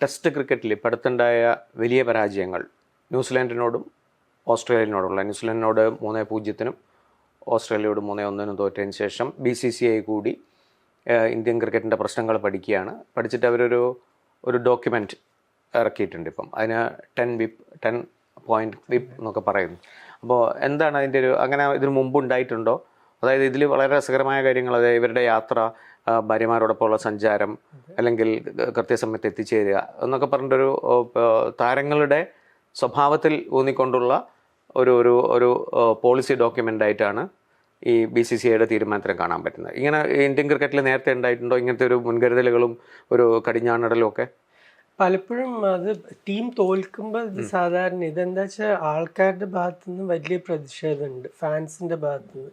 Test ക്രിക്കറ്റിൽ ഇപ്പം അടുത്തുണ്ടായ വലിയ പരാജയങ്ങൾ ന്യൂസിലാൻഡിനോടും ഓസ്ട്രേലിയനോടുള്ള. ന്യൂസിലാൻഡിനോട് മൂന്ന് പൂജ്യത്തിനും ഓസ്ട്രേലിയയോട് മൂന്ന് ഒന്നിനും തോറ്റതിന് ശേഷം ബി സി സി ഐ കൂടി ഇന്ത്യൻ ക്രിക്കറ്റിന്റെ പ്രശ്നങ്ങൾ പഠിക്കുകയാണ്. പഠിച്ചിട്ട് അവരൊരു ഒരു ഡോക്യുമെന്റ് ഇറക്കിയിട്ടുണ്ട് ഇപ്പം. അതിന് ten whip ten point whip എന്നൊക്കെ പറയുന്നു. അപ്പോൾ എന്താണ് അതിന്റെ ഒരു അങ്ങനെ ഇതിനു മുമ്പ് ഉണ്ടായിട്ടുണ്ടോ? അതായത് ഇതിൽ വളരെ രസകരമായ കാര്യങ്ങൾ അതായത് ഇവരുടെ യാത്ര ഭാര്യമാരോടൊപ്പമുള്ള സഞ്ചാരം അല്ലെങ്കിൽ കൃത്യസമയത്ത് എത്തിച്ചേരുക എന്നൊക്കെ പറഞ്ഞിട്ടൊരു താരങ്ങളുടെ സ്വഭാവത്തിൽ ഊന്നിക്കൊണ്ടുള്ള ഒരു ഒരു ഒരു പോളിസി ഡോക്യുമെന്റ് ആയിട്ടാണ് ഈ ബി സി സി ഐയുടെ തീരുമാനത്തിന് കാണാൻ പറ്റുന്നത്. ഇങ്ങനെ ഇന്ത്യൻ ക്രിക്കറ്റിൽ നേരത്തെ ഉണ്ടായിട്ടുണ്ടോ? ഇങ്ങനത്തെ ഒരു മുൻകരുതലുകളും ഒരു കടിഞ്ഞാണിടലും ഒക്കെ? പലപ്പോഴും അത് ടീം തോൽക്കുമ്പോൾ ഇത് സാധാരണ ഇതെന്താ വെച്ചാൽ ആൾക്കാരുടെ ഭാഗത്തുനിന്ന് വലിയ പ്രതിഷേധമുണ്ട്. ഫാൻസിന്റെ ഭാഗത്തു നിന്ന്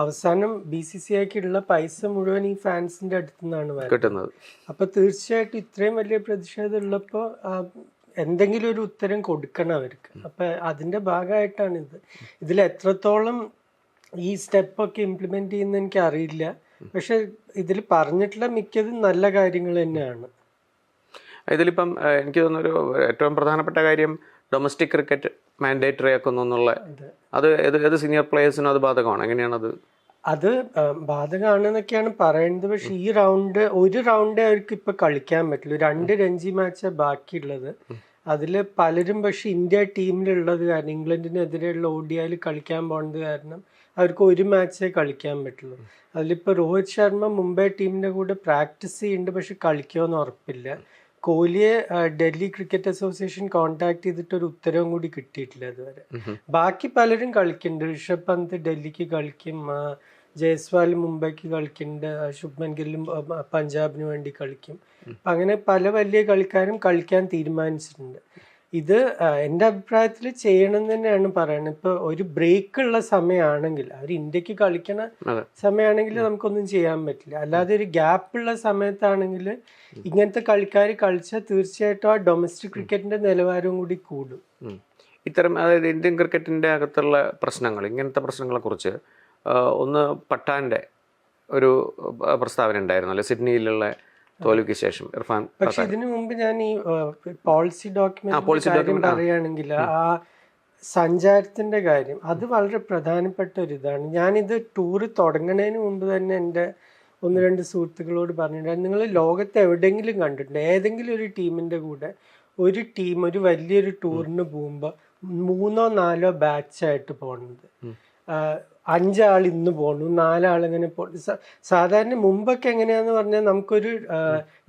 അവസാനം ബി സി സി ആക്കിയുള്ള പൈസ മുഴുവൻ ഈ ഫാൻസിന്റെ അടുത്തു നിന്നാണ് കിട്ടുന്നത്. അപ്പൊ തീർച്ചയായിട്ടും ഇത്രയും വലിയ പ്രതിഷേധം ഉള്ളപ്പോൾ എന്തെങ്കിലും ഒരു ഉത്തരം കൊടുക്കണം അവർക്ക്. അപ്പൊ അതിന്റെ ഭാഗമായിട്ടാണ് ഇത് ഇതിൽ എത്രത്തോളം ഈ സ്റ്റെപ്പൊക്കെ ഇംപ്ലിമെന്റ് ചെയ്യുന്ന എനിക്ക് അറിയില്ല പക്ഷെ ഇതിൽ പറഞ്ഞിട്ടുള്ള മിക്കതും നല്ല കാര്യങ്ങൾ തന്നെയാണ്. ഇതിലിപ്പം എനിക്ക് തോന്നുന്നൊരു ഏറ്റവും പ്രധാനപ്പെട്ട കാര്യം ഡൊമസ്റ്റിക് ക്രിക്കറ്റ് മാൻഡേറ്ററി ആക്കുന്നു എന്നുള്ള അത്. ഏത് ഏത് സീനിയർ പ്ലേയേഴ്സിനും അത് ബാധകമാണ്. എങ്ങനെയാണത്? അത് ബാധകമാണ് എന്നൊക്കെയാണ് പറയുന്നത്. പക്ഷെ ഈ റൗണ്ട് ഒരു റൗണ്ടേ അവർക്ക് ഇപ്പൊ കളിക്കാൻ പറ്റുള്ളൂ രണ്ട് രഞ്ജി മാച്ചാ ബാക്കിയുള്ളത്. അതിൽ പലരും പക്ഷെ ഇന്ത്യ ടീമിലുള്ളത് കാരണം ഇംഗ്ലണ്ടിനെതിരെയുള്ള ഓഡിയായിൽ കളിക്കാൻ പോകുന്നത് കാരണം അവർക്ക് ഒരു മാച്ചേ കളിക്കാൻ പറ്റുള്ളൂ. അതിലിപ്പോൾ രോഹിത് ശർമ്മ മുംബൈ ടീമിന്റെ കൂടെ പ്രാക്ടീസ് ചെയ്യുന്നുണ്ട്. പക്ഷെ കളിക്കുമെന്ന് ഉറപ്പില്ല. കോഹ്ലിയെ ഡൽഹി ക്രിക്കറ്റ് അസോസിയേഷൻ കോണ്ടാക്ട് ചെയ്തിട്ട് ഒരു ഉത്തരവും കൂടി കിട്ടിയിട്ടില്ല അതുവരെ ബാക്കി പലരും കളിക്കുന്നുണ്ട് ഋഷഭ് പന്ത് ഡൽഹിക്ക് കളിക്കും ജയസ്വാൽ മുംബൈക്ക് കളിക്കുന്നുണ്ട് ശുഭ്മൻ ഗില്ലും പഞ്ചാബിന് വേണ്ടി കളിക്കും. അങ്ങനെ പല വലിയ കളിക്കാരും കളിക്കാൻ തീരുമാനിച്ചിട്ടുണ്ട്. ഇത് എന്റെ അഭിപ്രായത്തിൽ ചെയ്യണം എന്ന് തന്നെയാണ് പറയുന്നത് ഇപ്പൊ ഒരു ബ്രേക്ക് ഉള്ള സമയമാണെങ്കിൽ അവർ ഇന്ത്യയ്ക്ക് കളിക്കണ. സമയമാണെങ്കിൽ നമുക്കൊന്നും ചെയ്യാൻ പറ്റില്ല. അല്ലാതെ ഒരു ഗ്യാപ്പ് ഉള്ള സമയത്താണെങ്കിൽ ഇങ്ങനത്തെ കളിക്കാർ കളിച്ചാൽ തീർച്ചയായിട്ടും ആ ഡൊമസ്റ്റിക് ക്രിക്കറ്റിന്റെ നിലവാരവും കൂടി കൂടും. ഇത്തരം അതായത് ഇന്ത്യൻ ക്രിക്കറ്റിന്റെ അകത്തുള്ള പ്രശ്നങ്ങൾ ഇങ്ങനത്തെ പ്രശ്നങ്ങളെ കുറിച്ച് ഒന്ന് പട്ടാന്റെ ഒരു പ്രസ്താവന പ്രസ്താവന ഉണ്ടായിരുന്നല്ലോ സിഡ്നിയിലുള്ള തോൽവിക്ക് ശേഷം. ഇർഫാൻ പക്ഷേ ഇതിനു മുമ്പ് ഞാൻ ഈ policy document policy document document, ആ. പറയുകയാണെങ്കിൽ ആ സഞ്ചാരത്തിന്റെ കാര്യം അത് വളരെ പ്രധാനപ്പെട്ട ഒരു ഇതാണ്. ഞാനിത് ടൂറ് തുടങ്ങുന്നതിന് മുമ്പ് തന്നെ എന്റെ ഒന്ന് രണ്ട് സുഹൃത്തുക്കളോട് പറഞ്ഞിട്ടുണ്ട്. നിങ്ങൾ ലോകത്ത് എവിടെയെങ്കിലും കണ്ടിട്ടുണ്ട്. ഏതെങ്കിലും ഒരു ടീമിന്റെ കൂടെ ഒരു ടീം ഒരു വലിയൊരു ടൂറിന് പോകുമ്പോൾ മൂന്നോ നാലോ ബാച്ചായിട്ട് പോകുന്നത് അഞ്ചാൾ ഇന്ന് പോണു നാലാൾ ഇങ്ങനെ പോണു. സാധാരണ മുമ്പൊക്കെ എങ്ങനെയാന്ന് പറഞ്ഞാൽ നമുക്കൊരു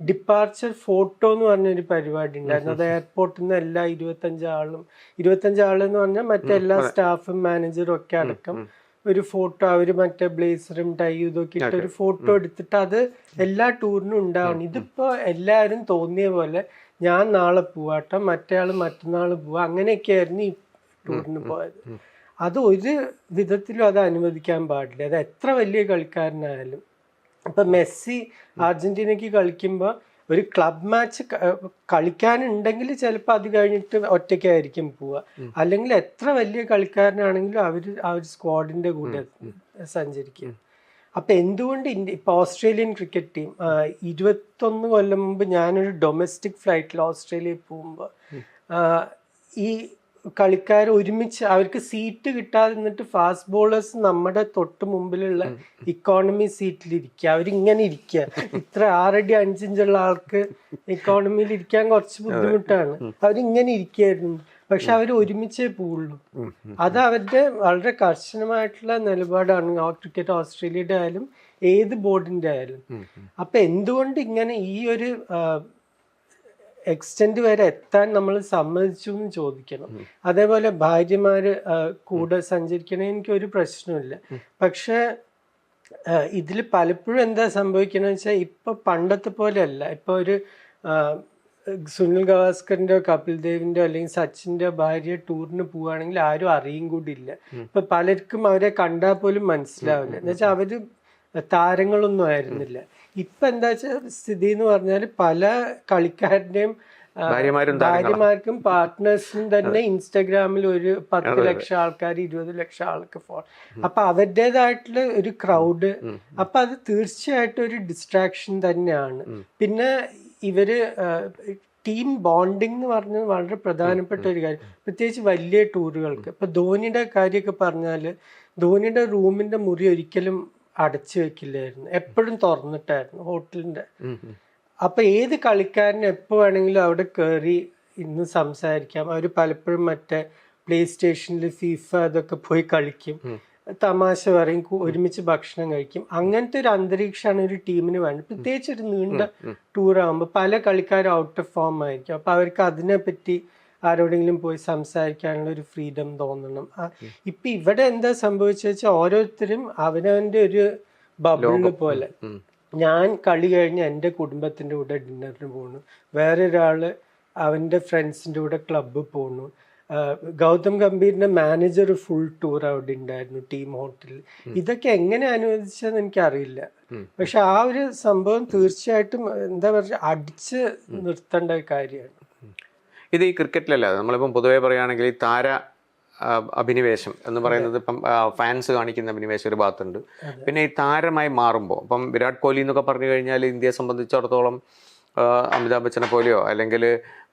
ഡിപ്പാർച്ചർ ഫോട്ടോ എന്ന് പറഞ്ഞൊരു പരിപാടി ഉണ്ടായിരുന്നു. അത് എയർപോർട്ടിൽ നിന്ന് എല്ലാ ഇരുപത്തഞ്ചാളും എന്ന് പറഞ്ഞാൽ മറ്റെല്ലാ സ്റ്റാഫും മാനേജറും ഒക്കെ അടക്കം ഒരു ഫോട്ടോ അവർ മറ്റേ ബ്ലേസറും ടൈ ഇതൊക്കെ ഇട്ട് ഒരു ഫോട്ടോ എടുത്തിട്ട് അത് എല്ലാ ടൂറിനും ഉണ്ടാവണം. ഇതിപ്പോ എല്ലാരും തോന്നിയ പോലെ ഞാൻ നാളെ പോവാട്ടോ മറ്റേ ആൾ മറ്റന്നാൾ പോവാ. അങ്ങനെയൊക്കെയായിരുന്നു ഈ ടൂറിന് പോയത്. അത് ഒരു വിധത്തിലും അത് അനുവദിക്കാൻ പാടില്ല. അത് എത്ര വലിയ കളിക്കാരനായാലും. ഇപ്പം മെസ്സി അർജന്റീനയ്ക്ക് കളിക്കുമ്പോൾ ഒരു ക്ലബ് മാച്ച് കളിക്കാനുണ്ടെങ്കിൽ ചിലപ്പോൾ അത് കഴിഞ്ഞിട്ട് ഒറ്റയ്ക്കായിരിക്കും പോവുക. അല്ലെങ്കിൽ എത്ര വലിയ കളിക്കാരനാണെങ്കിലും അവർ ആ ഒരു സ്ക്വാഡിന്റെ കൂടെ സഞ്ചരിക്കുക. അപ്പം എന്തുകൊണ്ട് ഇന്ത്യ ഇപ്പോൾ ഓസ്ട്രേലിയൻ ക്രിക്കറ്റ് ടീം ഇരുപത്തൊന്ന് കൊല്ലം മുമ്പ് ഞാനൊരു ഡൊമസ്റ്റിക് ഫ്ലൈറ്റിൽ ഓസ്ട്രേലിയയിൽ പോകുമ്പോൾ ഈ കളിക്കാർ ഒരുമിച്ച് അവർക്ക് സീറ്റ് കിട്ടാതെ നിന്നിട്ട് ഫാസ്റ്റ് ബോളേഴ്സ് നമ്മുടെ തൊട്ട് മുമ്പിലുള്ള ഇക്കോണമി സീറ്റിൽ ഇരിക്കുക. അവരിങ്ങനെ ഇരിക്കുക. ഇത്ര ആറടി അഞ്ചിഞ്ചുള്ള ആൾക്ക് ഇക്കോണമിയിൽ ഇരിക്കാൻ കുറച്ച് ബുദ്ധിമുട്ടാണ്. അവരിങ്ങനെ ഇരിക്കുകയായിരുന്നു. പക്ഷെ അവർ ഒരുമിച്ചേ പോവുള്ളൂ. അത് അവരുടെ വളരെ കർശനമായിട്ടുള്ള നിലപാടാണ്. ക്രിക്കറ്റ് ഓസ്ട്രേലിയയുടെ ആയാലും ഏത് ബോർഡിന്റെ ആയാലും. അപ്പൊ എന്തുകൊണ്ട് ഇങ്ങനെ ഈ ഒരു എക്സ്റ്റെൻഡ് വരെ എത്താൻ നമ്മൾ സമ്മതിച്ചു എന്ന് ചോദിക്കണം. അതേപോലെ ഭാര്യമാര് കൂടെ സഞ്ചരിക്കണേ എനിക്ക് ഒരു പ്രശ്നമില്ല പക്ഷെ ഇതിൽ പലപ്പോഴും എന്താ സംഭവിക്കണമെന്ന് വെച്ചാൽ ഇപ്പൊ പണ്ടത്തെ പോലെയല്ല. ഇപ്പൊ ഒരു സുനിൽ ഗവാസ്കറിന്റെ കപിൽ ദേവിന്റെ അല്ലെങ്കിൽ സച്ചിന്റെ ഭാര്യ ടൂറിന് പോവുകയാണെങ്കിൽ ആരും അറിയും കൂടി ഇല്ല ഇപ്പൊ പലർക്കും അവരെ കണ്ടാൽ പോലും മനസ്സിലാവില്ല. എന്ന് വെച്ചാൽ അവർ താരങ്ങളൊന്നും ആയിരുന്നില്ല. ഇപ്പൊ എന്താ വെച്ചാൽ സ്ഥിതി എന്ന് പറഞ്ഞാൽ പല കളിക്കാരുടെയും ഭാര്യമാർക്കും പാർട്ട്നേഴ്സും തന്നെ ഇൻസ്റ്റഗ്രാമിൽ ഒരു പത്ത് ലക്ഷം ആൾക്കാർ ഇരുപത് ലക്ഷം ആൾക്ക് ഫോൺ. അപ്പൊ അവരുടേതായിട്ടുള്ള ഒരു ക്രൗഡ് അപ്പൊ അത് തീർച്ചയായിട്ടും ഒരു ഡിസ്ട്രാക്ഷൻ തന്നെയാണ്. പിന്നെ ഇവർ ടീം ബോണ്ടിങ് എന്ന് പറഞ്ഞത് വളരെ പ്രധാനപ്പെട്ട ഒരു കാര്യം. പ്രത്യേകിച്ച് വലിയ ടൂറുകൾക്ക് ഇപ്പൊ ധോണിയുടെ കാര്യമൊക്കെ പറഞ്ഞാൽ ധോണിയുടെ റൂമിന്റെ മുറി ഒരിക്കലും അടച്ചു വെക്കില്ലായിരുന്നു. എപ്പോഴും തുറന്നിട്ടായിരുന്നു ഹോട്ടലിന്റെ. അപ്പൊ ഏത് കളിക്കാരനും എപ്പോ വേണമെങ്കിലും അവിടെ കയറി ഇന്ന് സംസാരിക്കാം. അവർ പലപ്പോഴും മറ്റേ പ്ലേ സ്റ്റേഷനിൽ ഫീഫ അതൊക്കെ പോയി കളിക്കും. തമാശ പറയും ഒരുമിച്ച് ഭക്ഷണം കഴിക്കും. അങ്ങനത്തെ ഒരു അന്തരീക്ഷമാണ് ഒരു ടീമിന് വേണ്ടത്. പ്രത്യേകിച്ച് ഒരു നീണ്ട ടൂർ ആകുമ്പോൾ പല കളിക്കാരും ഔട്ട് ഓഫ് ഫോം ആയിരിക്കും. അപ്പൊ അവർക്ക് അതിനെപ്പറ്റി ആരോടെങ്കിലും പോയി സംസാരിക്കാനുള്ള ഒരു ഫ്രീഡം തോന്നണം. ആ, ഇപ്പൊ ഇവിടെ എന്താ സംഭവിച്ച വെച്ചാൽ ഓരോരുത്തരും അവനവന്റെ ഒരു ബബിളിന് പോലെ. ഞാൻ കളി കഴിഞ്ഞ് എന്റെ കുടുംബത്തിന്റെ കൂടെ ഡിന്നറിന് പോണു. ഒരാൾ അവന്റെ ഫ്രണ്ട്സിന്റെ കൂടെ ക്ലബ്ബ് പോണു. ഗൗതം ഗംഭീറിന്റെ മാനേജർ ഫുൾ ടൂർ അവിടെ ഉണ്ടായിരുന്നു ടീം ഹോട്ടലിൽ ഇതൊക്കെ എങ്ങനെ അനുവദിച്ചതെന്ന് എനിക്കറിയില്ല. പക്ഷെ ആ ഒരു സംഭവം തീർച്ചയായിട്ടും എന്താ പറയുക അടിച്ച് നിർത്തേണ്ട കാര്യമാണ്. ഇത് ഈ ക്രിക്കറ്റിലല്ല. നമ്മളിപ്പം പൊതുവേ പറയുകയാണെങ്കിൽ ഈ താര അഭിനിവേശം എന്ന് പറയുന്നത് ഇപ്പം ഫാൻസ് കാണിക്കുന്ന അഭിനിവേശം ഒരു ഭാഗത്തുണ്ട്. പിന്നെ ഈ താരമായി മാറുമ്പോൾ ഇപ്പം വിരാട് കോഹ്ലി എന്നൊക്കെ പറഞ്ഞു കഴിഞ്ഞാൽ ഇന്ത്യയെ സംബന്ധിച്ചിടത്തോളം അമിതാഭ് ബച്ചനെ പോലെയോ അല്ലെങ്കിൽ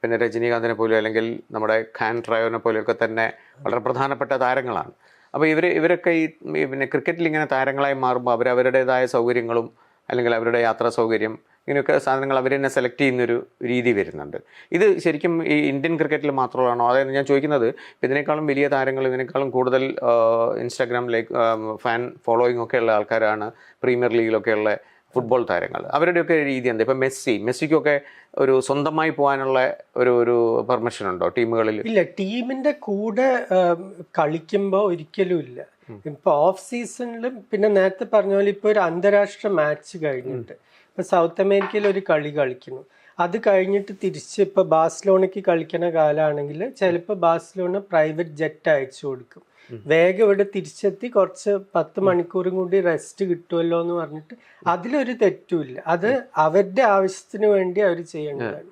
പിന്നെ രജനീകാന്തിനെ പോലെയോ അല്ലെങ്കിൽ നമ്മുടെ ഖാൻ ട്രയോനെ പോലെയൊക്കെ തന്നെ വളരെ പ്രധാനപ്പെട്ട താരങ്ങളാണ്. അപ്പോൾ ഇവർ ഇവരൊക്കെ ഈ ഈ പിന്നെ ക്രിക്കറ്റിൽ ഇങ്ങനെ താരങ്ങളായി മാറുമ്പോൾ അവർ അവരുടേതായ സൗകര്യങ്ങളും അല്ലെങ്കിൽ അവരുടെ യാത്രാ സൗകര്യം ഇങ്ങനെയൊക്കെ സാധനങ്ങൾ അവർ തന്നെ സെലക്ട് ചെയ്യുന്നൊരു രീതി വരുന്നുണ്ട്. ഇത് ശരിക്കും ഈ ഇന്ത്യൻ ക്രിക്കറ്റിൽ മാത്രമാണോ? അതായത് ഞാൻ ചോദിക്കുന്നത് ഇതിനേക്കാളും വലിയ താരങ്ങൾ ഇതിനേക്കാളും കൂടുതൽ ഇൻസ്റ്റാഗ്രാമിലേക്ക് ഫാൻ ഫോളോയിങ് ഒക്കെ ഉള്ള ആൾക്കാരാണ് പ്രീമിയർ ലീഗിലൊക്കെ ഉള്ള ഫുട്ബോൾ താരങ്ങൾ. അവരുടെയൊക്കെ രീതി എന്താ? ഇപ്പം മെസ്സി മെസ്സിക്കൊക്കെ ഒരു സ്വന്തമായി പോകാനുള്ള ഒരു ഒരു പെർമിഷൻ ഉണ്ടോ ടീമുകളിൽ? ഇല്ല ടീമിന്റെ കൂടെ കളിക്കുമ്പോൾ കളിക്കുമ്പോ ഒരിക്കലും ഇല്ല. ഇപ്പൊ ഓഫ് സീസണിലും പിന്നെ നേരത്തെ പറഞ്ഞ പോലെ ഇപ്പൊ ഒരു അന്താരാഷ്ട്ര മാച്ച് കഴിഞ്ഞിട്ട്. ഇപ്പൊ സൗത്ത് അമേരിക്കയിൽ ഒരു കളി കളിക്കുന്നു. അത് കഴിഞ്ഞിട്ട് തിരിച്ച് ഇപ്പൊ ബാഴ്സലോണയ്ക്ക് കളിക്കുന്ന കാലാണെങ്കിൽ ചിലപ്പോൾ ബാഴ്സലോണ പ്രൈവറ്റ് ജെറ്റ് അയച്ചു കൊടുക്കും. വേഗം ഇവിടെ തിരിച്ചെത്തി കുറച്ച് പത്ത് മണിക്കൂറും കൂടി റെസ്റ്റ് കിട്ടുമല്ലോ എന്ന് പറഞ്ഞിട്ട് അതിലൊരു തെറ്റുമില്ല. അത് അവരുടെ ആവശ്യത്തിന് വേണ്ടി അവർ ചെയ്യേണ്ടതാണ്.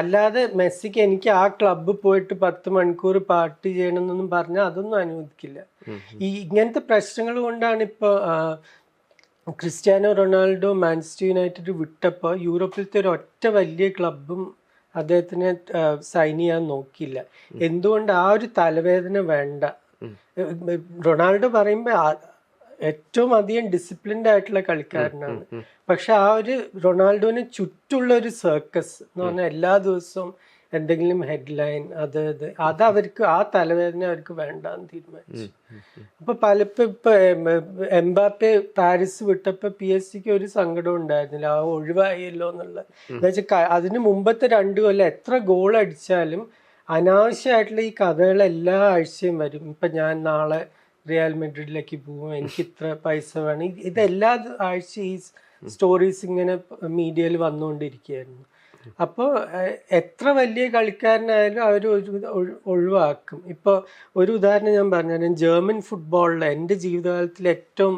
അല്ലാതെ മെസ്സിക്ക് എനിക്ക് ആ ക്ലബ്ബ് പോയിട്ട് പത്ത് മണിക്കൂർ പാർട്ടി ചെയ്യണമെന്നൊന്നും പറഞ്ഞാൽ അതൊന്നും അനുവദിക്കില്ല. ഈ ഇങ്ങനത്തെ പ്രശ്നങ്ങൾ കൊണ്ടാണ് ഇപ്പോൾ ക്രിസ്ത്യാനോ റൊണാൾഡോ മാഞ്ചസ്റ്റർ യുണൈറ്റഡ് വിട്ടപ്പോൾ യൂറോപ്പിലത്തെ ഒരു ഒറ്റ വലിയ ക്ലബും അദ്ദേഹത്തിനെ സൈൻ ചെയ്യാൻ നോക്കിയില്ല. എന്തുകൊണ്ട് ആ ഒരു തലവേദന വേണ്ട? റൊണാൾഡോ പറയുമ്പോൾ ഏറ്റവും അധികം ഡിസിപ്ലിൻഡ് ആയിട്ടുള്ള കളിക്കാരനാണ്. പക്ഷെ ആ ഒരു റൊണാൾഡോന് ചുറ്റുള്ള ഒരു സർക്കസ് എന്ന് പറഞ്ഞാൽ എല്ലാ ദിവസവും എന്തെങ്കിലും ഹെഡ്ലൈൻ അത് ഇത് അത് അവർക്ക് ആ തലവേദന അവർക്ക് വേണ്ടാന്ന് തീരുമാനിച്ചു. അപ്പൊ പലപ്പോ ഇപ്പൊ എംബാപ്പെ പാരീസ് വിട്ടപ്പോ പി എസ് സിക്ക് ഒരു സങ്കടം ഉണ്ടായിരുന്നില്ല. ആ ഒഴിവായല്ലോ എന്നുള്ള. എന്നുവെച്ചാൽ അതിന് മുമ്പത്തെ രണ്ടു കൊല്ലം എത്ര ഗോൾ അടിച്ചാലും അനാവശ്യമായിട്ടുള്ള ഈ കഥകൾ എല്ലാ ആഴ്ചയും വരും. ഇപ്പൊ ഞാൻ നാളെ റിയൽ മെഡ്രിഡിലേക്ക് പോകും. എനിക്ക് ഇത്ര പൈസ വേണം. ഇത് ഇതെല്ലാ ആഴ്ച ഈ സ്റ്റോറീസ് ഇങ്ങനെ മീഡിയയിൽ വന്നുകൊണ്ടിരിക്കുകയായിരുന്നു. അപ്പോൾ എത്ര വലിയ കളിക്കാരനായാലും അവർ ഒഴിവാക്കും. ഇപ്പോൾ ഒരു ഉദാഹരണം ഞാൻ പറഞ്ഞു ജർമ്മൻ ഫുട്ബോളിൽ എന്റെ ജീവിതകാലത്തിൽ ഏറ്റവും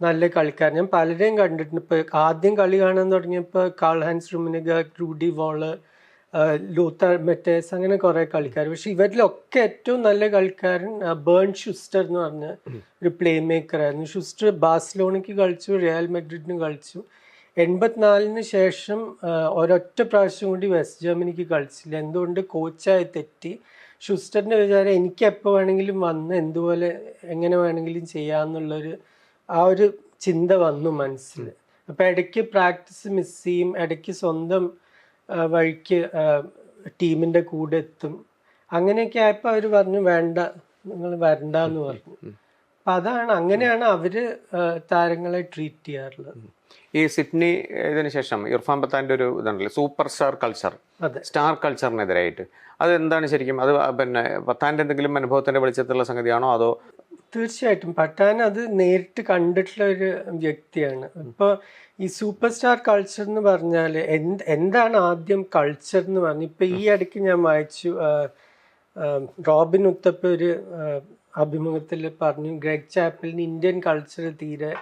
നല്ല കളിക്കാരൻ. ഞാൻ പലരെയും കണ്ടിട്ടുണ്ട്. ഇപ്പോൾ ആദ്യം കളി കാണാൻ തുടങ്ങിയപ്പോൾ Karl Heinz Rummenigge Rudi Voller Lothar Matthaus അങ്ങനെ കുറേ കളിക്കാർ. പക്ഷെ ഇവരിലൊക്കെ ഏറ്റവും നല്ല കളിക്കാരൻ ബേൺ ഷുസ്റ്റർ എന്ന് പറഞ്ഞ ഒരു പ്ലേ മേക്കർ ആയിരുന്നു. ഷുസ്റ്റർ ബാഴ്സലോണയ്ക്ക് കളിച്ചു റിയൽ മെഡ്രിഡിന് കളിച്ചു. എൺപത്തിനാലിന് ശേഷം ഒരൊറ്റ പ്രാവശ്യം കൂടി വെസ്റ്റ് ജർമ്മനിക്ക് കളിച്ചില്ല. എന്തുകൊണ്ട് കോച്ചായി തെറ്റി? ഷുസ്റ്ററിന്റെ വിചാരം എനിക്ക് എപ്പോൾ വേണമെങ്കിലും വന്ന് എന്തുപോലെ എങ്ങനെ വേണമെങ്കിലും ചെയ്യാമെന്നുള്ളൊരു ആ ഒരു ചിന്ത വന്നു മനസ്സിൽ. അപ്പോൾ ഇടയ്ക്ക് പ്രാക്ടീസ് മിസ് ചെയ്യും. ഇടയ്ക്ക് സ്വന്തം വഴിക്ക് ടീമിന്റെ കൂടെ എത്തും. അങ്ങനെയൊക്കെ ആയപ്പോൾ അവർ പറഞ്ഞു വേണ്ട നിങ്ങൾ വരണ്ട എന്ന് പറഞ്ഞു. അപ്പൊ അതാണ് അങ്ങനെയാണ് അവർ താരങ്ങളെ ട്രീറ്റ് ചെയ്യാറുള്ളത്. ഈ സിഡ്നി ഇതിന് ശേഷം ഇർഫാൻ പത്താന്റെ ഒരു ഇതുണ്ടല്ലോ സൂപ്പർ സ്റ്റാർ കൾച്ചർ. സ്റ്റാർ കൾച്ചറിനെതിരായിട്ട്. അത് എന്താണ് ശരിക്കും? അത് പിന്നെ പത്താന്റെ എന്തെങ്കിലും അനുഭവത്തിന്റെ വെളിച്ചത്തിലുള്ള സംഗതിയാണോ അതോ? തീർച്ചയായിട്ടും. പട്ടാൻ അത് നേരിട്ട് കണ്ടിട്ടുള്ള ഒരു വ്യക്തിയാണ്. ഇപ്പൊ ഈ സൂപ്പർ സ്റ്റാർ കൾച്ചർ എന്ന് പറഞ്ഞാൽ എന്ത് എന്താണ് ആദ്യം കൾച്ചർ എന്ന് പറഞ്ഞു ഇപ്പൊ ഈ ഇടയ്ക്ക് ഞാൻ വായിച്ചു റോബിൻ ഉത്തപ്പ ഒരു അഭിമുഖത്തിൽ പറഞ്ഞു ഗ്രെഗ് ചാപ്പലിന് ഇന്ത്യൻ കൾച്ചർ തീരെ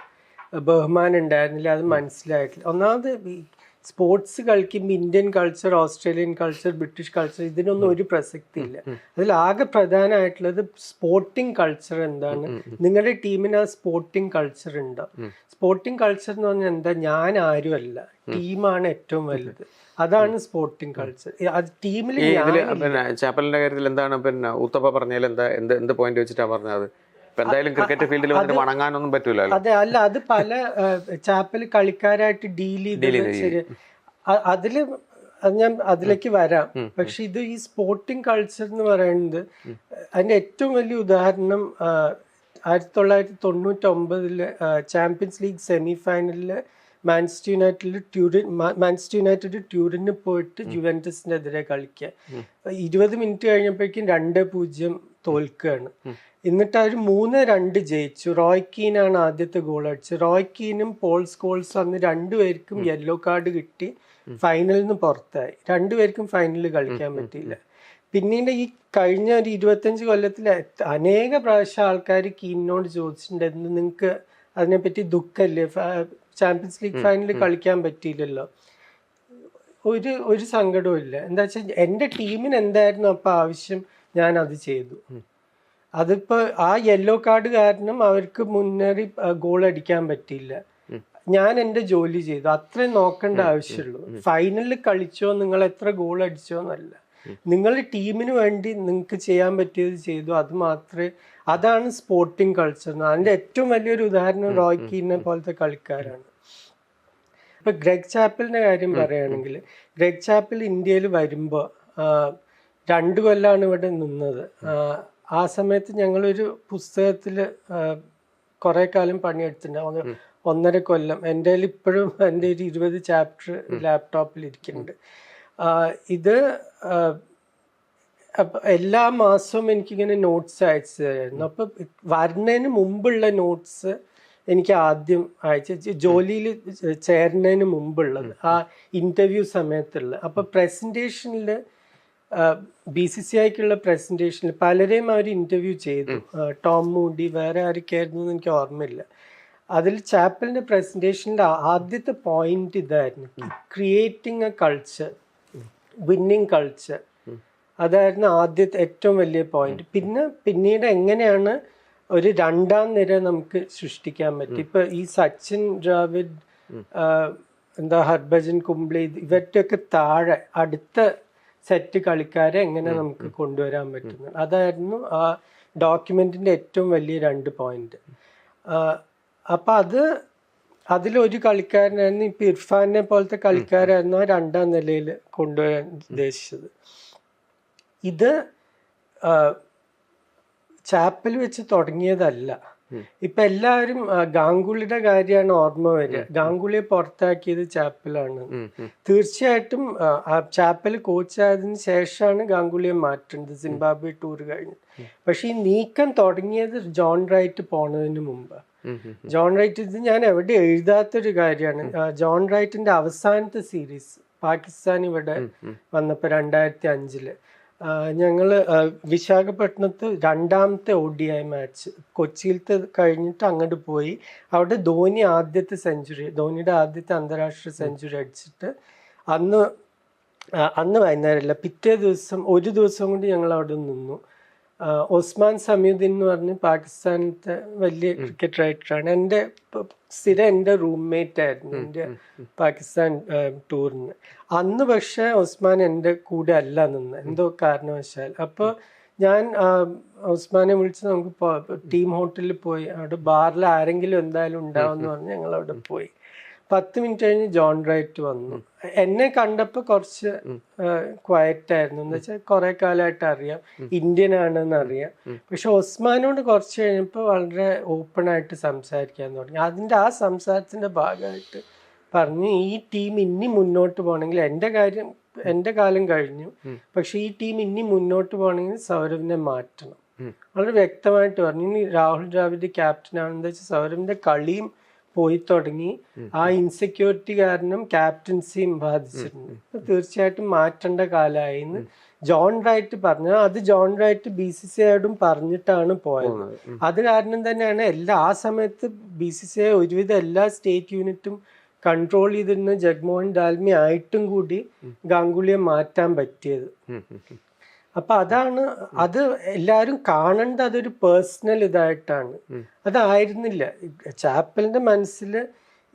ബഹുമാനം ഉണ്ടായിരുന്നില്ല അത് മനസ്സിലായിട്ടില്ല. ഒന്നാമത് സ്പോർട്സ് കളിക്കുമ്പോൾ Indian culture Australian culture British culture ഇതിനൊന്നും ഒരു പ്രസക്തി ഇല്ല അതിൽ ആകെ പ്രധാനമായിട്ടുള്ളത് സ്പോർട്ടിംഗ് കൾച്ചർ എന്താണ്. നിങ്ങളുടെ ടീമിന് ആ സ്പോർട്ടിംഗ് കൾച്ചർ ഉണ്ടോ? സ്പോർട്ടിംഗ് കൾച്ചർ എന്ന് പറഞ്ഞാൽ എന്താ? ഞാൻ ആരുമല്ല. ടീമാണ് ഏറ്റവും വലുത്. അതാണ് സ്പോർട്ടിംഗ് കൾച്ചർ അത് ടീമിൽ പിന്നെ ചാപ്പലിന്റെ കാര്യത്തിൽ എന്താണ് പിന്നെ ഉത്തപ്പ പറഞ്ഞാൽ എന്താ എന്ത് എന്ത് പോയിന്റ് വെച്ചിട്ടാണ് പറഞ്ഞത്? എന്തായാലും ക്രിക്കറ്റ് ഫീൽഡിൽ വന്നിട്ട് മണങ്ങാനൊന്നും പറ്റൂല അതെ അല്ല അത് പല ചാപ്പൽ കളിക്കാരായിട്ട് ഡീൽ ചെയ്ത് അതിൽ ഞാൻ അതിലേക്ക് വരാം. പക്ഷെ ഇത് ഈ സ്പോർട്ടിംഗ് കൾച്ചർ എന്ന് പറയുന്നത് അതിന്റെ ഏറ്റവും വലിയ ഉദാഹരണം ആയിരത്തി തൊള്ളായിരത്തി തൊണ്ണൂറ്റി ഒമ്പതിൽ ചാമ്പ്യൻസ് ലീഗ് സെമി ഫൈനലിൽ മാൻചസ്റ്റർ യുണൈറ്റഡിൽ ട്യൂറിൻ മാഞ്ചസ്റ്റർ യുണൈറ്റഡ് ട്യൂഡിന് പോയിട്ട് ജുവന്റസിനെതിരെ കളിക്കുക ഇരുപത് മിനിറ്റ് കഴിഞ്ഞപ്പോഴേക്കും രണ്ട് പൂജ്യം തോൽക്കുകയാണ് എന്നിട്ട് അവർ മൂന്ന് രണ്ട് ജയിച്ചു. റോയ് കീനാണ് ആദ്യത്തെ ഗോൾ അടിച്ചത്. റോയ് കീനും പോൾ സ്കോൾസും അന്ന് രണ്ടുപേർക്കും യെല്ലോ കാർഡ് കിട്ടി. ഫൈനലിൽ നിന്ന് പുറത്തായി. രണ്ടുപേർക്കും ഫൈനലിൽ കളിക്കാൻ പറ്റിയില്ല. പിന്നീട് ഈ കഴിഞ്ഞ ഒരു ഇരുപത്തഞ്ച് കൊല്ലത്തിൽ അനേക പ്രാവശ്യം ആൾക്കാർ കീനിനോട് ചോദിച്ചിട്ടുണ്ടായിരുന്നു നിങ്ങൾക്ക് അതിനെപ്പറ്റി ദുഃഖല്ലേ ചാമ്പ്യൻസ് ലീഗ് ഫൈനലിൽ കളിക്കാൻ പറ്റിയില്ലല്ലോ. ഒരു ഒരു സങ്കടവും ഇല്ല. എന്താ വെച്ചാൽ എന്റെ ടീമിന് എന്തായിരുന്നു അപ്പോൾ ആവശ്യം? ഞാൻ അത് ചെയ്തു അതിപ്പോ ആ യെല്ലോ കാർഡ് കാരണം അവർക്ക് മുന്നേറി ഗോൾ അടിക്കാൻ പറ്റിയില്ല. ഞാൻ എന്റെ ജോലി ചെയ്തു. അത്രയും നോക്കേണ്ട ആവശ്യമുള്ളൂ. ഫൈനലിൽ കളിച്ചോ നിങ്ങൾ എത്ര ഗോൾ അടിച്ചോ എന്നല്ല. നിങ്ങൾ ടീമിന് വേണ്ടി നിങ്ങൾക്ക് ചെയ്യാൻ പറ്റിയത് ചെയ്തു. അത് മാത്രമേ അതാണ് സ്പോർട്ടിങ് കൾച്ചർ അതിന്റെ ഏറ്റവും വലിയൊരു ഉദാഹരണം റോയ് കീനെ പോലത്തെ കളിക്കാരാണ്. ഇപ്പൊ ഗ്രെഗ് ചാപ്പലിന്റെ കാര്യം പറയുകയാണെങ്കിൽ ഗ്രെഗ് ചാപ്പൽ ഇന്ത്യയിൽ വരുമ്പോൾ രണ്ട് കൊല്ലാണ് ഇവിടെ നിന്നത്. ആ, സമയത്ത് ഞങ്ങളൊരു പുസ്തകത്തിൽ കുറെ കാലം പണിയെടുത്തിട്ടുണ്ട്. ഒന്ന് ഒന്നര കൊല്ലം. എന്റെ കയ്യിൽ ഇപ്പോഴും എന്റെ ഒരു ഇരുപത് ചാപ്റ്റർ ലാപ്ടോപ്പിൽ ഇരിക്കുന്നുണ്ട് ഇത് എല്ലാ മാസവും എനിക്കിങ്ങനെ നോട്ട്സ് അയച്ചു തരായിരുന്നു. അപ്പൊ വരുന്നതിന് മുമ്പുള്ള നോട്ട്സ് എനിക്ക് ആദ്യം അയച്ച ജോലിയിൽ ചേരുന്നതിന് മുമ്പുള്ളത് ആ ഇന്റർവ്യൂ സമയത്തുള്ള. അപ്പൊ പ്രസന്റേഷനിൽ ബി സി സി ഐക്കുള്ള പ്രസന്റേഷനിൽ പലരെയും അവർ ഇന്റർവ്യൂ ചെയ്തു. ടോം മൂണ്ടി വേറെ ആരൊക്കെയായിരുന്നു എന്ന് എനിക്ക് ഓർമ്മയില്ല. അതിൽ ചാപ്പലിന്റെ പ്രസന്റേഷന്റെ ആദ്യത്തെ പോയിന്റ് ഇതായിരുന്നു. Creating a culture winning culture അതായിരുന്നു ആദ്യത്തെ ഏറ്റവും വലിയ പോയിന്റ് പിന്നെ പിന്നീട് എങ്ങനെയാണ് ഒരു രണ്ടാം നിര നമുക്ക് സൃഷ്ടിക്കാൻ പറ്റും? ഇപ്പൊ ഈ സച്ചിൻ ദ്രാവിഡ് എന്താ ഹർഭജൻ കുംബ്ലി ഇവറ്റൊക്കെ താഴെ അടുത്ത സെറ്റ് കളിക്കാരെ എങ്ങനെ നമുക്ക് കൊണ്ടുവരാൻ പറ്റുന്നു അതായിരുന്നു ആ ഡോക്യുമെന്റിന്റെ ഏറ്റവും വലിയ രണ്ട് പോയിന്റ് അപ്പൊ അത് അതിലൊരു കളിക്കാരനായിരുന്നു ഇപ്പൊ ഇർഫാനെ പോലത്തെ കളിക്കാരായിരുന്നു ആ രണ്ടാം നിലയിൽ കൊണ്ടുവരാൻ ഉദ്ദേശിച്ചത്. ഇത് ചാപ്പൽ വെച്ച് തുടങ്ങിയതല്ല. ഇപ്പൊ എല്ലാവരും ഗാംഗുളിയുടെ കാര്യമാണ് ഓർമ്മ വരിക. ഗാംഗുളിയെ പുറത്താക്കിയത് ചാപ്പലാണ്. തീർച്ചയായിട്ടും ചാപ്പൽ കോച്ചായതിനു ശേഷമാണ് ഗാംഗുളിയെ മാറ്റുന്നത് സിംബാബ്വെ ടൂർ കഴിഞ്ഞ്. പക്ഷെ ഈ നീക്കം തുടങ്ങിയത് ജോൺ റൈറ്റ് പോണതിന് മുമ്പ്. ജോൺ റൈറ്റ് ഇത് ഞാൻ എവിടെ എഴുതാത്തൊരു കാര്യമാണ്. ജോൺ റൈറ്റിന്റെ അവസാനത്തെ സീരീസ് പാകിസ്ഥാൻ ഇവിടെ വന്നപ്പോ രണ്ടായിരത്തി അഞ്ചിൽ ഞങ്ങൾ ഞങ്ങൾ വിശാഖപട്ടണത്ത് രണ്ടാമത്തെ ഒ ഡി ഐ മാച്ച് കൊച്ചിയിലത്തെ കഴിഞ്ഞിട്ട് അങ്ങോട്ട് പോയി. അവിടെ ധോനി ആദ്യത്തെ സെഞ്ചുറി ധോനിയുടെ ആദ്യത്തെ അന്താരാഷ്ട്ര സെഞ്ചുറി അടിച്ചിട്ട് അന്ന് അന്ന് വൈകുന്നേരമല്ല പിറ്റേ ദിവസം ഒരു ദിവസം കൊണ്ട് ഞങ്ങൾ അവിടെ നിന്നു. ഒസ്മാൻ സമീദ്ദീൻ എന്ന് പറഞ്ഞ് പാകിസ്ഥാനത്തെ വലിയ ക്രിക്കറ്റ് റൈറ്ററാണ് എന്റെ സ്ഥിരം എന്റെ റൂംമേറ്റ് ആയിരുന്നു എന്റെ പാകിസ്ഥാൻ ടൂറിന്. അന്ന് പക്ഷേ ഒസ്മാൻ എന്റെ കൂടെ അല്ല നിന്ന്. എന്തോ കാരണവശാൽ. അപ്പോൾ ഞാൻ ഉസ്മാനെ വിളിച്ച് നമുക്ക് ടീം ഹോട്ടലിൽ പോയി. അവിടെ ബാറിൽ ആരെങ്കിലും എന്തായാലും ഉണ്ടാവും എന്ന് പറഞ്ഞ് ഞങ്ങൾ അവിടെ പോയി. പത്ത് മിനിറ്റ് കഴിഞ്ഞ് ജോൺ റൈറ്റ് വന്നു. എന്നെ കണ്ടപ്പോൾ കുറച്ച് ക്വയറ്റ് ആയിരുന്നു. എന്ന് വെച്ചാൽ കുറെ കാലമായിട്ട് അറിയാം. ഇന്ത്യൻ ആണെന്ന് അറിയാം. പക്ഷെ ഉസ്മാനോട് കുറച്ച് കഴിഞ്ഞപ്പോൾ വളരെ ഓപ്പൺ ആയിട്ട് സംസാരിക്കാൻ തുടങ്ങി. അതിന്റെ ആ സംസാരത്തിന്റെ ഭാഗമായിട്ട് പറഞ്ഞു ഈ ടീം ഇനി മുന്നോട്ട് പോകണമെങ്കിൽ എന്റെ കാര്യം എന്റെ കാലം കഴിഞ്ഞു. പക്ഷെ ഈ ടീം ഇനി മുന്നോട്ട് പോകണമെങ്കിൽ സൗരവിനെ മാറ്റണം. വളരെ വ്യക്തമായിട്ട് പറഞ്ഞു. ഇനി രാഹുൽ ദ്രാവിഡ് ക്യാപ്റ്റൻ ആണെന്ന് വെച്ചാൽ സൗരവിന്റെ കളിയും പോയി തുടങ്ങി. ആ ഇൻസെക്യൂരിറ്റി കാരണം ക്യാപ്റ്റൻസിയും ബാധിച്ചിട്ടുണ്ട്. തീർച്ചയായിട്ടും മാറ്റേണ്ട കാലമായി എന്ന് ജോൺ റൈറ്റ് പറഞ്ഞു അത് John Wright B C C ഐയോടും പറഞ്ഞിട്ടാണ് പോയത്. അത് കാരണം തന്നെയാണ് എല്ലാ ആ സമയത്ത് ബി സി സി ഐ ഒരുവിധം എല്ലാ സ്റ്റേറ്റ് യൂണിറ്റും കൺട്രോൾ ചെയ്തിരുന്ന ജഗ്മോഹൻ ഡാൽമി ആയിട്ടും കൂടി ഗാംഗുലിയെ മാറ്റാൻ പറ്റിയത്. അപ്പൊ അതാണ് അത് എല്ലാരും കാണേണ്ട അതൊരു പേഴ്സണൽ ഇതായിട്ടാണ്. അതായിരുന്നില്ല. ചാപ്പലിന്റെ മനസ്സിൽ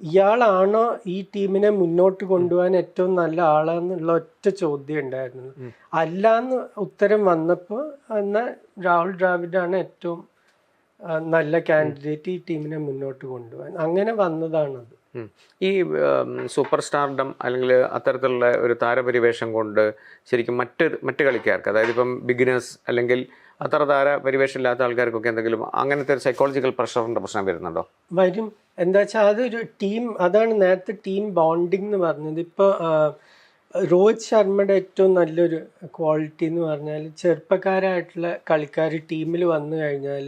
ഇയാളാണോ ഈ ടീമിനെ മുന്നോട്ട് കൊണ്ടുപോകാൻ ഏറ്റവും നല്ല ആളാന്നുള്ള ഒറ്റ ചോദ്യം ഉണ്ടായിരുന്നു. അല്ലാന്ന് ഉത്തരം വന്നപ്പോൾ എന്നാൽ രാഹുൽ ദ്രാവിഡാണ് ഏറ്റവും നല്ല കാൻഡിഡേറ്റ് ഈ ടീമിനെ മുന്നോട്ട് കൊണ്ടുപോകാൻ. അങ്ങനെ വന്നതാണത്. ഈ സൂപ്പർ സ്റ്റാർഡം അല്ലെങ്കിൽ അത്തരത്തിലുള്ള ഒരു താരപരിവേഷം കൊണ്ട് ശരിക്കും മറ്റ് മറ്റ് കളിക്കാർക്ക് അതായത് ഇപ്പം ബിഗിനേഴ്സ് അല്ലെങ്കിൽ അത്ര താര പരിവേഷം ഇല്ലാത്ത ആൾക്കാർക്കൊക്കെ എന്തെങ്കിലും അങ്ങനത്തെ ഒരു സൈക്കോളജിക്കൽ പ്രഷറിന്റെ പ്രശ്നം വരുന്നുണ്ടോ? വരും. എന്താ വെച്ചാൽ അതൊരു ടീം അതാണ് നേരത്തെ ടീം ബോണ്ടിങ് എന്ന് പറഞ്ഞത്. ഇപ്പോൾ രോഹിത് ശർമ്മയുടെ ഏറ്റവും നല്ലൊരു ക്വാളിറ്റി എന്ന് പറഞ്ഞാൽ ചെറുപ്പക്കാരായിട്ടുള്ള കളിക്കാർ ടീമിൽ വന്നു കഴിഞ്ഞാൽ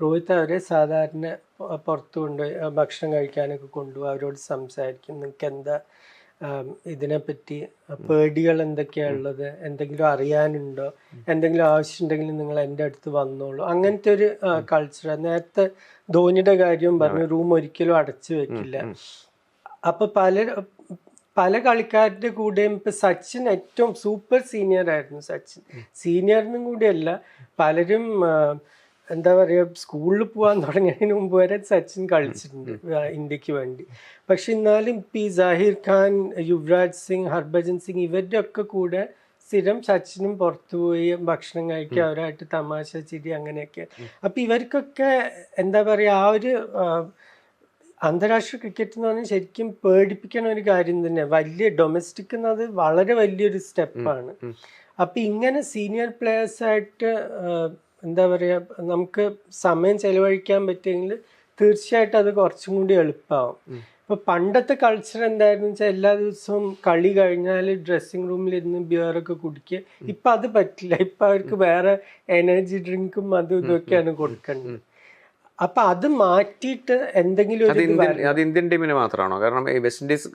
രോഹിത് അവരെ സാധാരണ പുറത്ത് കൊണ്ടുപോയി ഭക്ഷണം കഴിക്കാനൊക്കെ കൊണ്ടുപോയി അവരോട് സംസാരിക്കും. നിങ്ങൾക്ക് എന്താ ഇതിനെപ്പറ്റി പേടികൾ എന്തൊക്കെയാ ഉള്ളത്? എന്തെങ്കിലും അറിയാനുണ്ടോ? എന്തെങ്കിലും ആവശ്യമുണ്ടെങ്കിൽ നിങ്ങൾ എന്റെ അടുത്ത് വന്നോളൂ. അങ്ങനത്തെ ഒരു കൾച്ചർ നേരത്തെ ധോണിയുടെ കാര്യം പറഞ്ഞു റൂം ഒരിക്കലും അടച്ചു വെക്കില്ല. അപ്പൊ പല പല കളിക്കാരുടെ കൂടെയും ഇപ്പൊ സച്ചിൻ ഏറ്റവും സൂപ്പർ സീനിയർ ആയിരുന്നു സച്ചിൻ സീനിയറിനും കൂടിയല്ല പലരും എന്താ പറയുക സ്കൂളിൽ പോകാൻ തുടങ്ങിയതിന് മുമ്പ് വരെ സച്ചിൻ കളിച്ചിട്ടുണ്ട് ഇന്ത്യയ്ക്ക് വേണ്ടി. പക്ഷെ എന്നാലും പി ഈ ജാഹിർ ഖാൻ യുവരാജ് സിംഗ് ഹർഭജൻ സിംഗ് ഇവരുടെ ഒക്കെ കൂടെ സ്ഥിരം സച്ചിനും പുറത്തുപോയി ഭക്ഷണം കഴിക്കുക അവരായിട്ട് തമാശ ചിരി അങ്ങനെയൊക്കെ. അപ്പം ഇവർക്കൊക്കെ എന്താ പറയുക ആ ഒരു അന്താരാഷ്ട്ര ക്രിക്കറ്റ് എന്ന് പറഞ്ഞാൽ ശരിക്കും പേടിപ്പിക്കണ ഒരു കാര്യം തന്നെ. വലിയ ഡൊമസ്റ്റിക് എന്നത് വളരെ വലിയൊരു സ്റ്റെപ്പാണ് അപ്പം ഇങ്ങനെ സീനിയർ പ്ലേയേഴ്സ് ആയിട്ട് ആഹ്, എന്താ പറയുക നമുക്ക് സമയം ചെലവഴിക്കാൻ പറ്റുമെങ്കിൽ തീർച്ചയായിട്ടും അത് കുറച്ചും കൂടി എളുപ്പമാവും ഇപ്പൊ പണ്ടത്തെ കൾച്ചർ എന്തായിരുന്നു വെച്ചാൽ എല്ലാ ദിവസവും കളി കഴിഞ്ഞാൽ ഡ്രസ്സിംഗ് റൂമിൽ ഇരുന്ന് ബിയറൊക്കെ കുടിക്കുക. ഇപ്പൊ അത് പറ്റില്ല. ഇപ്പൊ അവർക്ക് വേറെ എനർജി ഡ്രിങ്കും അതും ഇതൊക്കെയാണ് കൊടുക്കേണ്ടത്. അപ്പൊ അത് മാറ്റിയിട്ട് എന്തെങ്കിലും അത് ഇന്ത്യൻ അത് ഇന്ത്യൻ ടീമിന് മാത്രമാണോ? കാരണം വെസ്റ്റ് ഇൻഡീസ്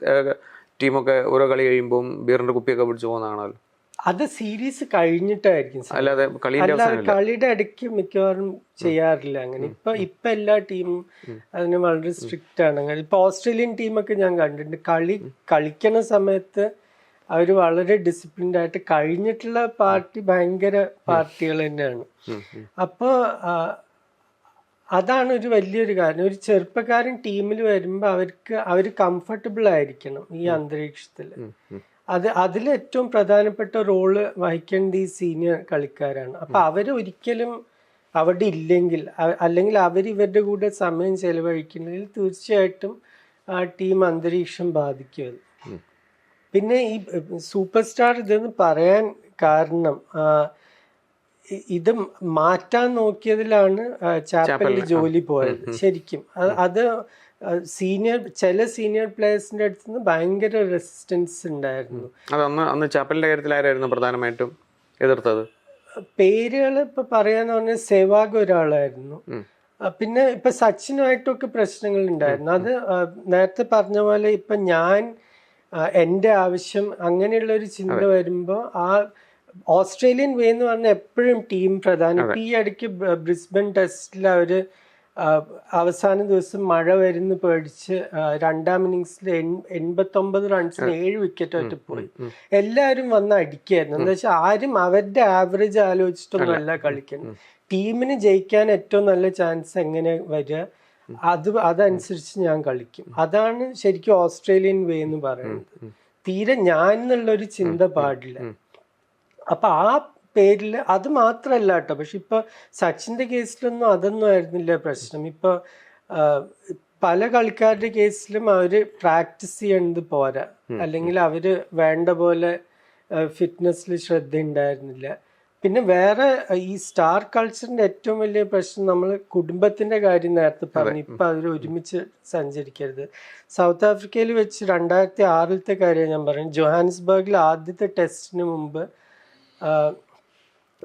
ടീമൊക്കെ ഓരോ കളി കഴിയുമ്പോൾ ബിയറിന്റെ കുപ്പിയൊക്കെ പിടിച്ചു പോകുന്നതാണല്ലോ. അത് സീരീസ് കഴിഞ്ഞിട്ടായിരിക്കും. അല്ലാതെ കളിയുടെ ഇടയ്ക്ക് മിക്കവാറും ചെയ്യാറില്ല അങ്ങനെ. ഇപ്പൊ ഇപ്പൊ എല്ലാ ടീമും അതിന് വളരെ സ്ട്രിക്റ്റ് ആണ്. അങ്ങനെ ഇപ്പൊ ഓസ്ട്രേലിയൻ ടീമൊക്കെ ഞാൻ കണ്ടിട്ടുണ്ട്. കളി കളിക്കണ സമയത്ത് അവർ വളരെ ഡിസിപ്ലിൻഡ് ആയിട്ട് കഴിഞ്ഞിട്ടുള്ള പാർട്ടി ഭയങ്കര പാർട്ടികൾ തന്നെയാണ്. അപ്പോൾ അതാണ് ഒരു വലിയൊരു കാരണം ഒരു ചെറുപ്പക്കാരൻ ടീമിൽ വരുമ്പോൾ അവർക്ക് അവർ കംഫർട്ടബിൾ ആയിരിക്കണം ഈ അന്തരീക്ഷത്തിൽ. അത് അതിലേറ്റവും പ്രധാനപ്പെട്ട റോൾ വഹിക്കേണ്ട ഈ സീനിയർ കളിക്കാരാണ്. അപ്പൊ അവർ ഒരിക്കലും അവിടെ ഇല്ലെങ്കിൽ അല്ലെങ്കിൽ അവർ ഇവരുടെ കൂടെ സമയം ചെലവഴിക്കുന്നെങ്കിൽ തീർച്ചയായിട്ടും ആ ടീം അന്തരീക്ഷം ബാധിക്കും. അത് പിന്നെ ഈ സൂപ്പർ സ്റ്റാർ ഇതെന്ന് പറയാൻ കാരണം ഇത് മാറ്റാൻ നോക്കിയതിലാണ് ചാപ്പലിൽ ജോലി പോയത്. ശരിക്കും. അത് സീനിയർ ചില സീനിയർ പ്ലേയേഴ്സിന്റെ അടുത്ത് നിന്ന് ഭയങ്കര റെസിസ്റ്റൻസ് ഉണ്ടായിരുന്നു. അതൊന്ന് അന്ന് ചാപ്പലിന്റെ കാര്യത്തിൽ ആരായിരുന്നു പ്രധാനമായിട്ടും എതിർത്തത്? പേരുകൾ ഇപ്പൊ പറയാന്ന് പറഞ്ഞാൽ സെവാഗ് ഒരാളായിരുന്നു. പിന്നെ ഇപ്പൊ സച്ചിനുമായിട്ടൊക്കെ പ്രശ്നങ്ങൾ ഉണ്ടായിരുന്നു. അത് നേരത്തെ പറഞ്ഞ പോലെ ഇപ്പൊ ഞാൻ എന്റെ എന്റെ ആവശ്യം അങ്ങനെയുള്ള ഒരു ചിന്ത വരുമ്പോൾ ആ ഓസ്ട്രേലിയൻ വേ എന്ന് പറഞ്ഞാൽ എപ്പോഴും ടീം പ്രധാനം. ഈ ഇടയ്ക്ക് ബ്രിസ്ബൻ ടെസ്റ്റിൽ അവർ അവസാന ദിവസം മഴ വരുന്ന പേടിച്ച് രണ്ടാം ഇന്നിങ്സിൽ എൺപത്തൊമ്പത് റൺസിന് ഏഴ് വിക്കറ്റ് ഒറ്റ പോയി. എല്ലാവരും വന്ന് അടിക്കായിരുന്നു. എന്താ വെച്ചാൽ ആരും അവരുടെ ആവറേജ് ആലോചിച്ചിട്ടൊന്നുമല്ല കളിക്കുന്നത് ടീമിന് ജയിക്കാൻ ഏറ്റവും നല്ല ചാൻസ് എങ്ങനെ വരിക അത് അതനുസരിച്ച് ഞാൻ കളിക്കും. അതാണ് ശരിക്കും ഓസ്ട്രേലിയൻ വേ എന്ന് പറയുന്നത്. തീരെ ഞാൻ എന്നുള്ളൊരു ചിന്ത പാടില്ല. അപ്പൊ ആ പേരിൽ അത് മാത്രമല്ല കേട്ടോ. പക്ഷെ ഇപ്പൊ സച്ചിന്റെ കേസിലൊന്നും അതൊന്നും ആയിരുന്നില്ല പ്രശ്നം. ഇപ്പൊ പല കളിക്കാരുടെ കേസിലും അവർ പ്രാക്ടീസ് ചെയ്യണത് പോരാ. അല്ലെങ്കിൽ അവർ വേണ്ട പോലെ ഫിറ്റ്നസ്സിൽ ശ്രദ്ധ ഉണ്ടായിരുന്നില്ല. പിന്നെ വേറെ ഈ സ്റ്റാർ കൾച്ചറിന്റെ ഏറ്റവും വലിയ പ്രശ്നം നമ്മൾ കുടുംബത്തിന്റെ കാര്യം നേരത്തെ പറഞ്ഞു. ഇപ്പൊ അവർ ഒരുമിച്ച് സഞ്ചരിക്കരുത്. സൗത്ത് ആഫ്രിക്കയിൽ വെച്ച് രണ്ടായിരത്തി ആറിലത്തെ കാര്യം ഞാൻ പറയുന്നത് ജോഹാൻസ്ബർഗിൽ ആദ്യത്തെ ടെസ്റ്റിന് മുമ്പ്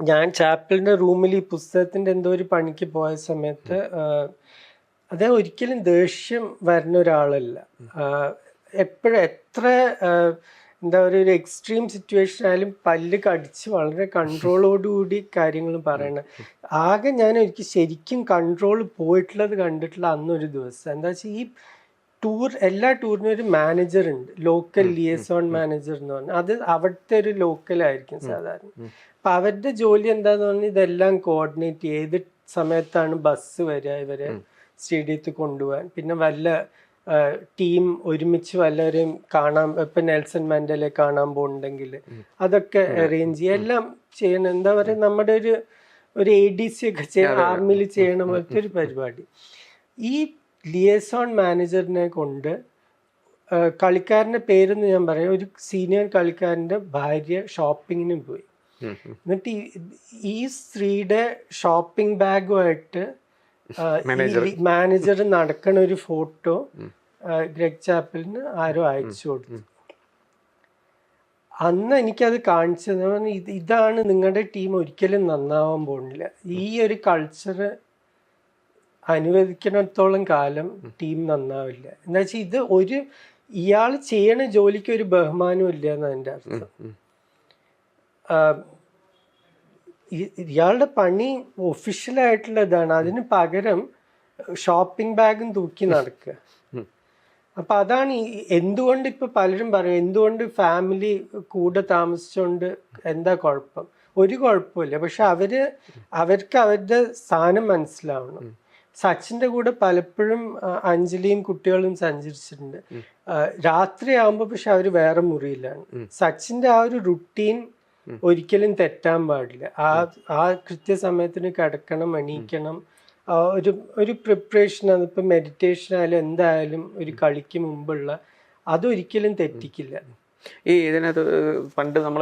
ഞാൻ ചാപ്പലിന്റെ റൂമിൽ ഈ പുസ്തകത്തിന്റെ എന്തോ ഒരു പണിക്ക് പോയ സമയത്ത് അദ്ദേഹം ഒരിക്കലും ദേഷ്യം വരുന്ന ഒരാളല്ല. എപ്പോഴും എത്ര എന്താ പറയുക ഒരു എക്സ്ട്രീം സിറ്റുവേഷൻ ആയാലും പല്ല് കടിച്ച് വളരെ കൺട്രോളോടുകൂടി കാര്യങ്ങൾ പറയണം. ആകെ ഞാൻ എനിക്ക് ശരിക്കും കൺട്രോൾ പോയിട്ടുള്ളത് കണ്ടിട്ടുള്ള അന്നൊരു ദിവസം. എന്താ വെച്ചാൽ ഈ ടൂർ എല്ലാ ടൂറിനും ഒരു മാനേജർ ഉണ്ട്. ലോക്കൽ ലിയസോൺ മാനേജർ എന്ന് പറഞ്ഞാൽ അത് അവിടുത്തെ ഒരു ലോക്കൽ ആയിരിക്കും സാധാരണ. അപ്പൊ അവരുടെ ജോലി എന്താന്ന് പറഞ്ഞാൽ ഇതെല്ലാം കോർഡിനേറ്റ് ചെയ്ത് സമയത്താണ് ബസ് വരിക ഇവരെ സ്റ്റേഡിയത്തിൽ കൊണ്ടുപോകാൻ. പിന്നെ വല്ല ടീം ഒരുമിച്ച് വല്ലവരെയും കാണാൻ ഇപ്പൊ നെൽസൺ മാൻഡലെ കാണാൻ പോകുന്നുണ്ടെങ്കിൽ അതൊക്കെ അറേഞ്ച് ചെയ്യുക. എല്ലാം ചെയ്യണം. എന്താ പറയുക നമ്മുടെ ഒരു ഒരു എ ഡി സി ഒക്കെ ചെയ്യണം ആർമിയിൽ ചെയ്യണ പോലത്തെ ഒരു പരിപാടി. ഈ ലിയസോൺ മാനേജറിനെ കൊണ്ട് കളിക്കാരന്റെ പേരെന്ന് ഞാൻ പറയാം. ഒരു സീനിയർ കളിക്കാരന്റെ ഭാര്യ ഷോപ്പിങ്ങിന് പോയി. എന്നിട്ട് ഈ- സ്ത്രീയുടെ ഷോപ്പിംഗ് ബാഗുമായിട്ട് മാനേജർ നടക്കണ ഒരു ഫോട്ടോ ഗ്രെഗ് ചാപ്പലിന് ആരോ അയച്ചു കൊടുത്തു. അന്ന് എനിക്കത് കാണിച്ചത് ഇതാണ് നിങ്ങളുടെ ടീം ഒരിക്കലും നന്നാവാൻ പോകുന്നില്ല. ഈ ഒരു കൾച്ചർ അനുവദിക്കണത്തോളം കാലം ടീം നന്നാവില്ല. എന്താ വെച്ചാൽ ഇത് ഒരു ഇയാൾ ചെയ്യണ ജോലിക്ക് ഒരു ബഹുമാനവും ഇല്ല എന്നാണ് എന്റെ അർത്ഥം. ഇയാളുടെ പണി ഒഫീഷ്യലായിട്ടുള്ളതാണ് അതിന് പകരം ഷോപ്പിംഗ് ബാഗും തൂക്കി നടക്കുക. അപ്പൊ അതാണ് ഈ എന്തുകൊണ്ട് ഇപ്പൊ പലരും പറയും എന്തുകൊണ്ട് ഫാമിലി കൂടെ താമസിച്ചുകൊണ്ട് എന്താ കുഴപ്പം? ഒരു കുഴപ്പമില്ല. പക്ഷെ അവർ അവർക്ക് അവരുടെ സ്ഥാനം മനസ്സിലാവണം. സച്ചിന്റെ കൂടെ പലപ്പോഴും അഞ്ജലിയും കുട്ടികളും സഞ്ചരിച്ചിട്ടുണ്ട്. രാത്രിയാകുമ്പോൾ പക്ഷെ അവർ വേറെ മുറിയിലാണ്. സച്ചിന്റെ ആ ഒരു റുട്ടീൻ ഒരിക്കലും തെറ്റാൻ പാടില്ല. ആ ആ കൃത്യസമയത്തിന് കിടക്കണം എണീക്കണം. ഒരു ഒരു പ്രിപ്പറേഷൻ അതിപ്പോൾ മെഡിറ്റേഷൻ ആയാലും എന്തായാലും ഒരു കളിക്ക് മുമ്പുള്ള അതൊരിക്കലും തെറ്റിക്കില്ല. ഈ ഇതിനകത്ത് പണ്ട് നമ്മൾ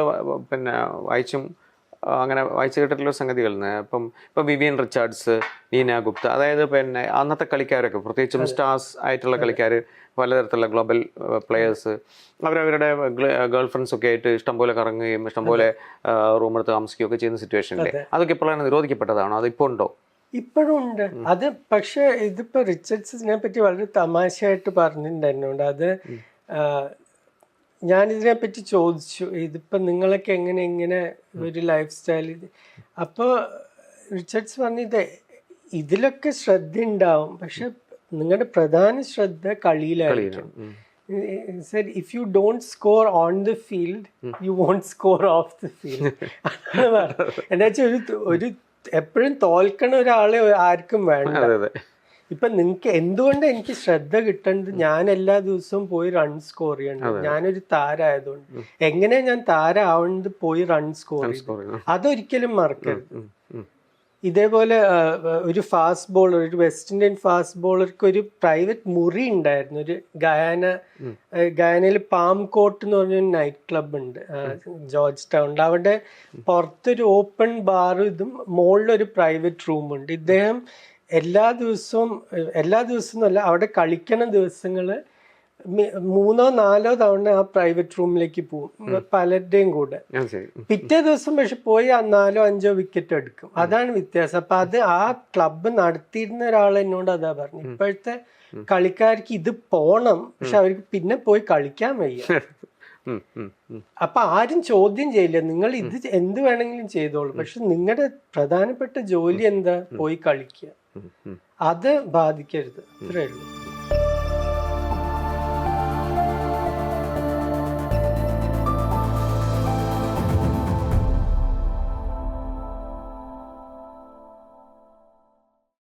പിന്നെ വായിച്ചും അങ്ങനെ വായിച്ചു കേട്ടിട്ടുള്ള സംഗതികൾ ഇപ്പം ഇപ്പം വിവിയൻ റിച്ചാർഡ്സ് നീന ഗുപ്ത അതായത് പിന്നെ അന്നത്തെ കളിക്കാരൊക്കെ പ്രത്യേകിച്ചും സ്റ്റാർസ് ആയിട്ടുള്ള കളിക്കാർ പലതരത്തിലുള്ള ഗ്ലോബൽ പ്ലെയേഴ്സ് അവരവരുടെ ഗേൾ ഫ്രണ്ട്സ് ഒക്കെ ആയിട്ട് ഇഷ്ടംപോലെ കറങ്ങുകയും ഇഷ്ടംപോലെ റൂമെടുത്ത് താമസിക്കുകയും ഒക്കെ ചെയ്യുന്ന സിറ്റുവേഷനിലെ അതൊക്കെ ഇപ്പോഴാണ് നിരോധിക്കപ്പെട്ടതാണോ? അത് ഇപ്പോൾ ഉണ്ടോ? ഇപ്പോഴും ഉണ്ട്. അത് പക്ഷേ ഇതിപ്പോ റിച്ചർഡ്സിനെ പറ്റി വളരെ തമാശയായിട്ട് പറഞ്ഞിട്ടുണ്ടായിരുന്നുണ്ട് അത് ഇതിനെ പറ്റി ചോദിച്ചു ഇതിപ്പോ നിങ്ങളൊക്കെ എങ്ങനെ എങ്ങനെ ഒരു ലൈഫ് സ്റ്റൈൽ അപ്പോൾ റിച്ചർഡ്സ് പറഞ്ഞത് ഇതിലൊക്കെ ശ്രദ്ധ ഉണ്ടാവും പക്ഷെ നിങ്ങളുടെ പ്രധാന ശ്രദ്ധ കളിയിലായിരിക്കും. ഉം. If you don't score on on field you won't score off off field എന്താ വെച്ചാൽ ഒരു ഒരു എപ്പോഴും തോൽക്കണ ഒരാളെ ആർക്കും വേണ്ട. ഇപ്പൊ നിങ്ങക്ക് എന്തുകൊണ്ട് എനിക്ക് ശ്രദ്ധ കിട്ടേണ്ടത് ഞാൻ എല്ലാ ദിവസവും പോയി റൺ സ്കോർ ചെയ്യണം ഞാനൊരു താരായതുകൊണ്ട്. എങ്ങനെ ഞാൻ താരമാവേണ്ടത് പോയി റൺ സ്കോർ അതൊരിക്കലും മറക്കരുത്. ഇതേപോലെ ഒരു ഫാസ്റ്റ് ബോളർ ഒരു വെസ്റ്റ് ഇന്ത്യൻ ഫാസ്റ്റ് ബോളർക്ക് ഒരു പ്രൈവറ്റ് മുറി ഉണ്ടായിരുന്നു. ഒരു ഗയാന ഗയാനയിൽ പാം കോട്ട് എന്ന് പറഞ്ഞൊരു നൈറ്റ് ക്ലബ് ഉണ്ട്. ജോർജ് ടൗണിൽ അവിടെ പുറത്തൊരു ഓപ്പൺ ബാറും ഇതും മുകളിലൊരു പ്രൈവറ്റ് റൂമുണ്ട് ഇദ്ദേഹം എല്ലാ ദിവസവും എല്ലാ ദിവസവും അല്ല അവിടെ കളിക്കണ ദിവസങ്ങൾ മൂന്നോ നാലോ തവണ ആ പ്രൈവറ്റ് റൂമിലേക്ക് പോകും. പലരുടെയും കൂടെ. പിറ്റേ ദിവസം പക്ഷെ പോയി ആ നാലോ അഞ്ചോ വിക്കറ്റ് എടുക്കും. അതാണ് വ്യത്യാസം. അപ്പൊ അത് ആ ക്ലബ്ബ് നടത്തിയിരുന്ന ഒരാൾ എന്നോട് അതാ പറഞ്ഞു. ഇപ്പോഴത്തെ കളിക്കാർക്ക് ഇത് പോണം. പക്ഷെ അവർക്ക് പിന്നെ പോയി കളിക്കാൻ വയ്യ. അപ്പൊ ആരും ചോദ്യം ചെയ്യില്ല. നിങ്ങൾ ഇത് എന്ത് വേണമെങ്കിലും ചെയ്തോളൂ. പക്ഷെ നിങ്ങളുടെ പ്രധാനപ്പെട്ട ജോലി എന്താ? പോയി കളിക്കുക. അത് ബാധിക്കരുത് അത്രേ ഉള്ളൂ